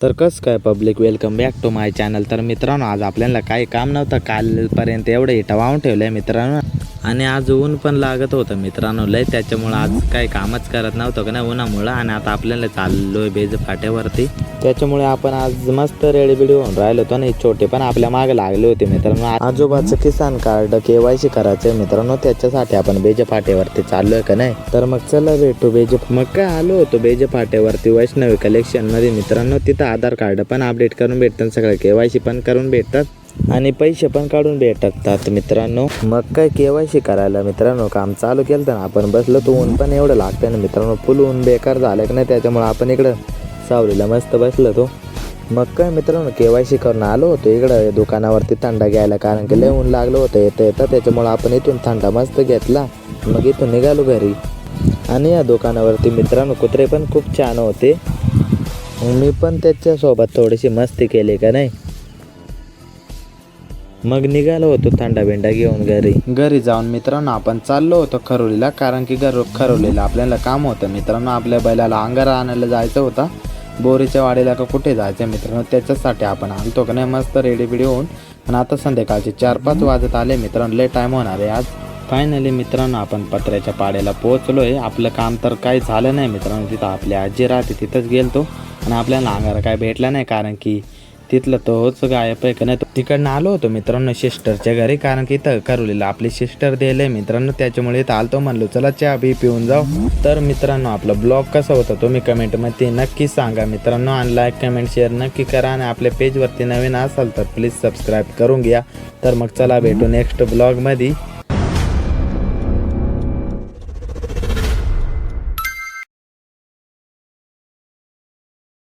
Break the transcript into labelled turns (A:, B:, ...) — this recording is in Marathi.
A: तर कसं काय public welcome back to my channel तर मित्रांनो आज आपल्याला काही काम नव्हतं. कालपर्यंत एवढं इटा वाहून ठेवलं आहे मित्रांनो. आणि आज ऊन पण लागत होतं मित्रांनो. लय त्याच्यामुळं आज काही कामच करत नव्हतं का नाही उन्हामुळं. आणि आता आपल्याला चाललोय बेज फाट्यावरती. त्याच्यामुळे आपण आज मस्त रेडीबिडी होऊन राहिलो होतो आणि छोटे पण आपल्या मागे लागले होते मित्रांनो. आजोबाचं किसान कार्ड केवायसी करायचं मित्रांनो. त्याच्यासाठी आपण बेज फाट्यावरती चाललोय का नाही? तर मग चला भेटू बेजे मग काय आलो होतो बेज फाट्यावरती वैष्णवी कलेक्शनमध्ये मित्रांनो. तिथं आधार कार्ड पण अपडेट करून भेटतात. सगळं केवायसी पण करून भेटतात. आणि पैसे पण काढून भेटतात. मित्रांनो मग काय केवायसी करायला? मित्रांनो काम चालू केलं ना आपण बसलो तो ऊन पण एवढं लागतं ना मित्रांनो. फुल ऊन बेकार झालं की नाही त्याच्यामुळे आपण इकडं सावलीला मस्त बसलो तो. मग काय मित्रांनो केवायसी करून आलो होतो इकडं दुकानावरती थंडा घ्यायला. कारण की लय ऊन लागलं होतं येतं येतं. त्याच्यामुळे आपण इथून थंडा मस्त घेतला. मग इथून निघालो घरी. आणि या दुकानावरती मित्रांनो कुत्रे पण खूप छान होते. मी पण त्याच्यासोबत थोडीशी मस्ती केली का नाही? मग निघालो होतो थंडा बिंडा घेऊन घरी. घरी जाऊन मित्रांनो आपण चाललो होतो खरोलीला कारण की घर खरोलीला आपल्याला काम होतं. मित्रांनो आपल्या बैलाला अंगारा आणायला जायचं होता. बोरीच्या वाडीला का कुठे जायचं मित्रांनो त्याच्यासाठी आपण आलतो का नाही मस्त रेडी बिडी होऊन. आणि आता संध्याकाळचे चार पाच वाजत आले. मित्रांनो लय टाईम होणार आहे आज. फायनली मित्रांनो आपण पत्र्याच्या पाड्याला आहे आपलं काम तर काही झालं नाही मित्रांनो तिथं आपली आजी राहते तिथंच गेलतो. आणि आपल्याला अंगारा काय भेटला नाही कारण की तिथलं तोच गायब आहे का नाही तिकडनं आलो होतो मित्रांनो सिस्टरच्या घरी कारण की इथं करोलीला आपली सिस्टर दिले मित्रांनो त्याच्यामुळे इथं आलतो म्हणलो चला चहा बी पिऊन जाऊ. तर मित्रांनो आपला ब्लॉग कसा होता तुम्ही कमेंटमध्ये नक्की सांगा. मित्रांनो आणि लाईक कमेंट शेअर नक्की करा आणि आपल्या पेजवरती नवीन असाल तर प्लीज सबस्क्राईब करून घ्या. तर मग चला भेटू नेक्स्ट ब्लॉगमध्ये